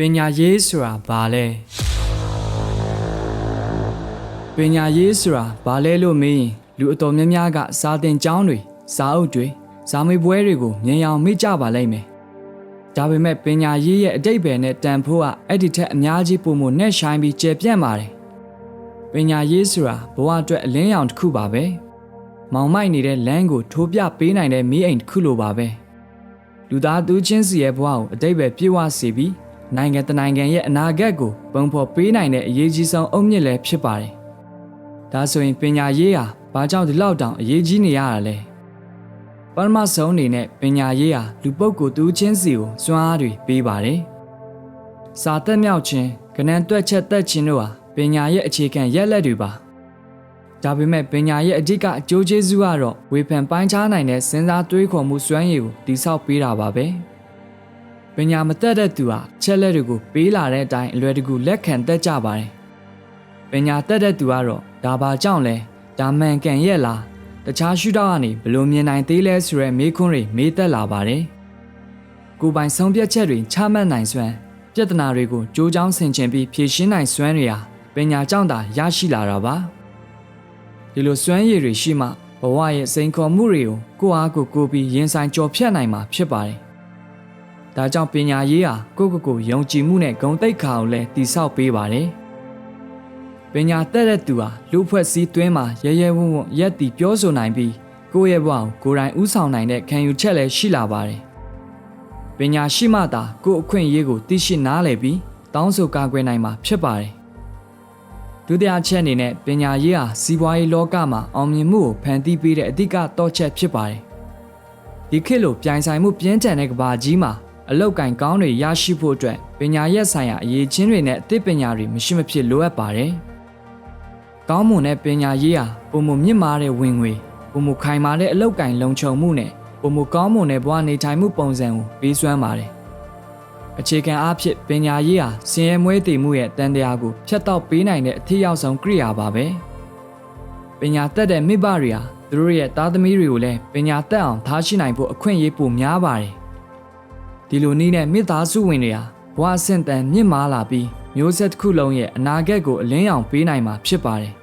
ပညာရေးဆိုတာဘာလဲပညာရေးဆိုတာဘာလဲလို့မေးရင်လူအတော်များများကစာသင်ကျောင်းတွေစာအုပ်တွေဇာမေပွဲတွေကိုမြင်အောင်မေ့ကြပါလိမ့်မယ်ဒါပေမဲ့ပညာရေးရဲ့အတိတ်ပဲနဲ့တန်ဖိုးကအဲ့ဒီထက်အများကြီးပုံမနဲ့ရှိုင်းပြီးကျေပြန့်ပါတယ်ပညာရေးဆိုတာဘဝအတွက်အလင်းရောင်တစ်ခုပါပဲမောင်မိုက်နေတဲ့လမ်းကိုထိုးပြပေးနိုင်တဲ့မီးအိမ်တစ်ခုလိုပါပဲလူသားသူချင်းစီရဲ့ဘဝကိုအတိတ်ပဲပြည့်ဝစေပြီး နိုင်ငံတနိုင်ငံရဲ့အနာဂတ်ကိုပုံဖော်ပေးနိုင်တဲ့အရေးကြီးဆုံးအုတ်မြစ်လည်းဖြစ်ပါတယ်ဒါဆိုရင်ပညာရေးဟာဘာကြောင့်ဒီလောက်တောင်အရေးကြီးနေရတာလဲပထမဆုံးအနေနဲ့ပညာရေးဟာလူပုဂ္ဂိုလ်သူချင်းစီကိုစွမ်းအားတွေပေးပါတယ်စာသက်မြောက်ခြင်းကဏ္ဍတွက်ချက်သက်ခြင်းတို့ဟာပညာရဲ့အခြေခံရက်လက်တွေပါဒါပေမဲ့ပညာရဲ့အဓိကအကျိုးကျေးဇူးကတော့ဝေဖန်ပိုင်းခြားနိုင်တဲ့စဉ်းစားတွေးခေါ်မှုစွမ်းရည်ကိုတိဆောက်ပေးတာပါပဲ ပညာမတတ်တဲ့သူဟာချက်လက်တွေကိုပေးလာတဲ့အတိုင်းအလွယ်တကူလက်ခံတတ်ကြပါတယ်ပညာတတ်တဲ့သူကတော့ဒါပါကြောင့်လဲဒါမှန်ကန်ရဲ့လားတခြားရှုထောင့်ကနေဘယ်လိုမြင်နိုင်သေးလဲဆိုရဲမေးခွန်းတွေမေးသက်လာပါတယ်ကိုယ်ပိုင်ဆုံးဖြတ်ချက်တွေချမှတ်နိုင်စွမ်းပြဿနာတွေကိုကြိုးကြောင်းဆင်ခြင်ပြီးဖြေရှင်းနိုင်စွမ်းတွေဟာပညာကြောင့်သာရရှိလာတာပါဒီလိုစွမ်းရည်တွေရှိမှဘဝရဲ့စိန်ခေါ်မှုတွေကိုကိုယ့်အားကိုယ်ကိုယ်ပြီးရင်ဆိုင်ကြော်ဖြတ်နိုင်မှာဖြစ်ပါတယ် ဒါကြောင့်ပညာရေးဟာကိုယ့်ကိုယ်ကိုယ်ယုံကြည်မှုနဲ့ဂုဏ်သိက္ခာကိုလည်းတည်ဆောက်ပေးပါတယ်ပညာတတ်တဲ့သူဟာလူဖွဲ့စည်းသွင်းမှာရဲရဲဝံ့ဝံ့ရက်တည်ပြောဆိုနိုင်ပြီးကိုယ့်ရဲ့ဘဝကိုကိုယ်တိုင်ဥဆောင်နိုင်တဲ့ခံယူချက်လည်းရှိလာပါတယ်ပညာရှိမှသာကိုယ့်အခွင့်အရေးကိုသိရှိနားလည်ပြီးတောင်းဆိုကာကွယ်နိုင်မှာဖြစ်ပါတယ်ဒုတိယချက်အနေနဲ့ပညာရေးဟာစီးပွားရေးလောကမှာအောင်မြင်မှုကိုဖန်တီးပေးတဲ့အဓိကတော့ချက်ဖြစ်ပါတယ်ဒီခေတ်လိုပြိုင်ဆိုင်မှုပြင်းထန်တဲ့ကဘာကြီးမှာ အလောက်ကင်ကောင်းတွေရရှိဖို့အတွက်ပညာရေးဆိုင်ရာအရေးချင်းတွေနဲ့အသိပညာတွေမရှိမဖြစ်လိုအပ်ပါတယ်။ကောင်းမွန်တဲ့ပညာရေးဟာပုံမမြင့်မားတဲ့ဝင်ငွေပုံမခိုင်မာတဲ့အလောက်ကင်လုံခြုံမှုနဲ့ပုံမကောင်းမွန်တဲ့ဘဝနေထိုင်မှုပုံစံကိုပေးစွမ်းပါတယ်။အခြေခံအားဖြင့်ပညာရေးဟာဆင်းရဲမွဲတည်မှုရဲ့တန်တရားကိုဖျက်တောက်ပေးနိုင်တဲ့အထည်ရောက်ဆုံးကိရိယာပါပဲ။ပညာတတ်တဲ့မိဘတွေဟာသူတို့ရဲ့သားသမီးတွေကိုလည်းပညာတတ်အောင်ထားရှိနိုင်ဖို့အခွင့်အရေးပိုများပါတယ်။ ဒီလိုနည်းနဲ့မိသားစုဝင်တွေဟာဘဝအဆင့်တန်မြင့်မားလာပြီးမျိုးဆက်တစ်ခုလုံးရဲ့အနာဂတ်ကိုအလင်းရောင်ပေးနိုင်မှာဖြစ်ပါတယ်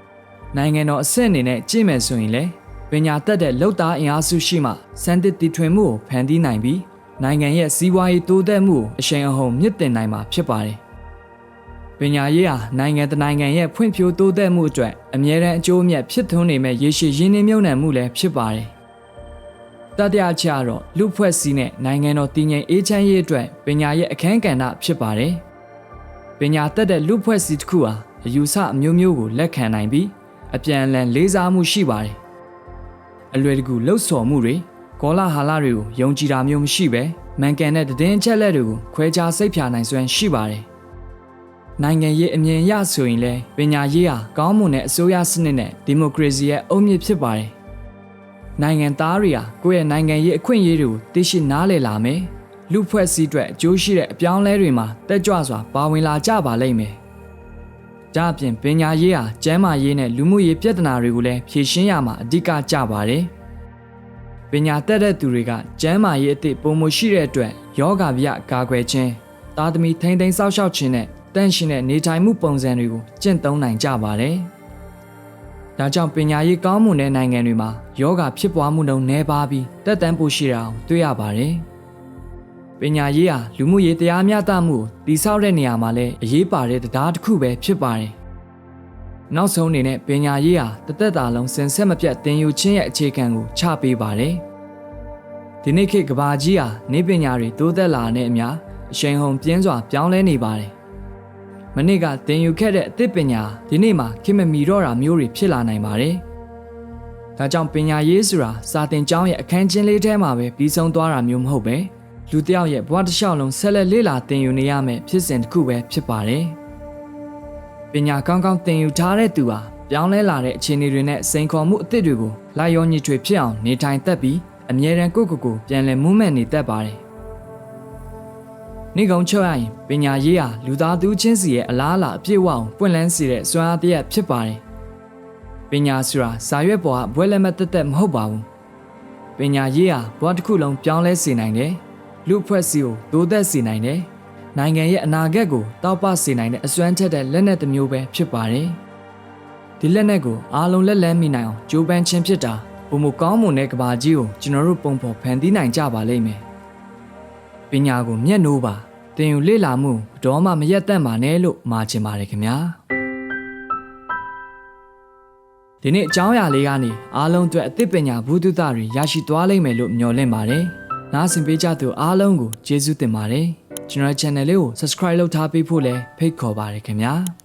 ။နိုင်ငံတော်အဆင့်အနေနဲ့ကြည့်မယ်ဆိုရင်လည်းပညာတတ်တဲ့လောက်သားအင်အားစုရှိမှစံတစ်တီထွင်မှုကိုဖန်တီးနိုင်ပြီးနိုင်ငံရဲ့စီးပွားရေးတိုးတက်မှုကိုအရှိန်အဟုန်မြင့်တင်နိုင်မှာဖြစ်ပါတယ်။ပညာရေးဟာနိုင်ငံတနိုင်ငံရဲ့ဖွံ့ဖြိုးတိုးတက်မှုအတွက်အမြဲတမ်းအကျိုးအမြတ်ဖြစ်ထွန်းနေမဲ့ရေရှည်ရင်းနှီးမြှုပ်နှံမှုလည်းဖြစ်ပါတယ်။ တတိယချက်ကတော့လူဖွဲ့စည်းနဲ့နိုင်ငံတော်တည်ငြိမ်အေးချမ်းရေးအတွက်ပညာရဲ့အခန်းကဏ္ဍဖြစ်ပါတယ်။ပညာတတ်တဲ့လူဖွဲ့စည်းတစ်ခုဟာအယူဆအမျိုးမျိုးကိုလက်ခံနိုင်ပြီးအပြန်အလှန်လေးစားမှုရှိပါတယ်။အလွယ်တကူလှုပ်ဆော်မှုတွေကောလာဟာလတွေကိုယုံကြည်တာမျိုးမရှိဘဲမှန်ကန်တဲ့တည်င်းချက်လက်တွေကိုခွဲခြားစိတ်ဖြာနိုင်စွမ်းရှိပါတယ်။နိုင်ငံရေးအမြင်အရဆိုရင်လည်းပညာရေးဟာကောင်းမွန်တဲ့အစိုးရစနစ်နဲ့ဒီမိုကရေစီရဲ့အုတ်မြစ်ဖြစ်ပါတယ်။ နိုင်ငံသားတွေဟာကိုယ့်ရဲ့နိုင်ငံရေးအခွင့်အရေးတွေကိုသိရှိနားလည်လာမယ်။လူဖွဲ့စည်းအတွက်အကျိုးရှိတဲ့အပြောင်းအလဲတွေမှာတက်ကြွစွာပါဝင်လာကြပါလိမ့်မယ်။ဒါအပြင်ပညာရေးဟာကျန်းမာရေးနဲ့လူမှုရေးပြဿနာတွေကိုလည်းဖြေရှင်းရမှာအဓိကကျပါတယ်။ပညာတတ်တဲ့သူတွေကကျန်းမာရေးအသည့်ပုံမရှိတဲ့အတွက်ယောဂဗျကာကွယ်ခြင်းသားသမီးထိမ့်သိမ်းစောက်ရှောက်ခြင်းနဲ့တန့်ရှင်တဲ့နေထိုင်မှုပုံစံတွေကိုကျင့်သုံးနိုင်ကြပါတယ်။ ဒါကြောင့်ပညာရေးကောင်းမွန်တဲ့နိုင်ငံတွေမှာယောဂဖြစ်ပွားမှုနှုန်းနည်းပါးပြီးတက်တန်းပိုရှိတာအောင်တွေ့ရပါတယ်။ပညာရေးဟာလူမှုရေးတရားမျှတမှုကိုတည်ဆောက်တဲ့နေရာမှာလည်းအရေးပါတဲ့တရားတစ်ခုပဲဖြစ်ပါတယ်။နောက်ဆုံးအနေနဲ့ပညာရေးဟာတသက်တာလုံးစင်ဆက်မပြတ်သင်ယူခြင်းရဲ့အခြေခံကိုချပေးပါတယ်။ဒီနေ့ခေတ်ကဘာကြီးဟာနေပညာတွေတိုးတက်လာတဲ့အမျှအရှိန်ဟုန်ပြင်းစွာပြောင်းလဲနေပါတယ်။ မနေ့ကသင်ယူခဲ့တဲ့အသစ်ပညာဒီနေ့မှာခင်မမီတော့တာမျိုးတွေဖြစ်လာနိုင်ပါတယ်။ဒါကြောင့်ပညာရေးဆိုတာစာသင်ကျောင်းရဲ့အခန်းချင်းလေးထဲမှာပဲပြီးဆုံးသွားတာမျိုးမဟုတ်ပဲလူတစ်ယောက်ရဲ့ဘဝတစ်လျှောက်လုံးဆက်လက်လေ့လာသင်ယူနေရမယ့်ဖြစ်စဉ်တစ်ခုပဲဖြစ်ပါတယ်။ပညာကောင်းကောင်းသင်ယူထားတဲ့သူဟာပြောင်းလဲလာတဲ့အခြေအနေတွေနဲ့စိန်ခေါ်မှုအသစ်တွေကိုလာရောညှိထွေဖြစ်အောင်နေထိုင်တတ်ပြီးအမြဲတမ်းကိုယ့်ကိုယ်ကိုပြန်လည်မူးမှန်နေတတ်ပါတယ်။ နေကုံချုပ်ရရင်ပညာရေးဟာလူသားသူချင်းစီရဲ့အလားအလာအပြည့်အဝအောင်ပွင့်လန်းစေတဲ့စွမ်းအားတစ်ရပ်ဖြစ်ပါတယ်။ပညာဆိုတာစာရွက်ပေါ်ကဘွဲလက်မတက်တက်မဟုတ်ပါဘူး။ပညာရေးဟာဘဝတစ်ခုလုံးပြောင်းလဲစေနိုင်တယ်။လူအဖွဲ့အစည်းကိုတိုးတက်စေနိုင်တယ်။နိုင်ငံရဲ့အနာဂတ်ကိုတောက်ပစေနိုင်တဲ့အစွမ်းထက်တဲ့လက်နက်တစ်မျိုးပဲဖြစ်ပါတယ်။ဒီလက်နက်ကိုအားလုံးလက်လန်းမိနိုင်အောင်ကြိုးပမ်းခြင်းဖြစ်တာပုံမကောင်းမွန်တဲ့ကဘာကြီးကိုကျွန်တော်တို့ပုံဖော်ဖန်တီးနိုင်ကြပါလိမ့်မယ်။ ပညာကိုမျက်နှိုးပါတင်ယူလေ့လာမှုဘယ်တော့မှမရက်တန့်ပါနဲ့လို့မှာချင်ပါတယ်ခင်ဗျာ။ဒီနေ့အကြောင်းအရာလေးကနေအားလုံးအတွက်အသိပညာဘုဒ္ဓတာတွေရရှိသွားလိမ့်မယ်လို့မျှော်လင့်ပါတယ်။နားဆင်ပေးကြသူအားလုံးကိုကျေးဇူးတင်ပါတယ်။ကျွန်တော်ရဲ့ channel လေးကို subscribe လုပ်ထားပေးဖို့လည်းဖိတ်ခေါ်ပါတယ်ခင်ဗျာ။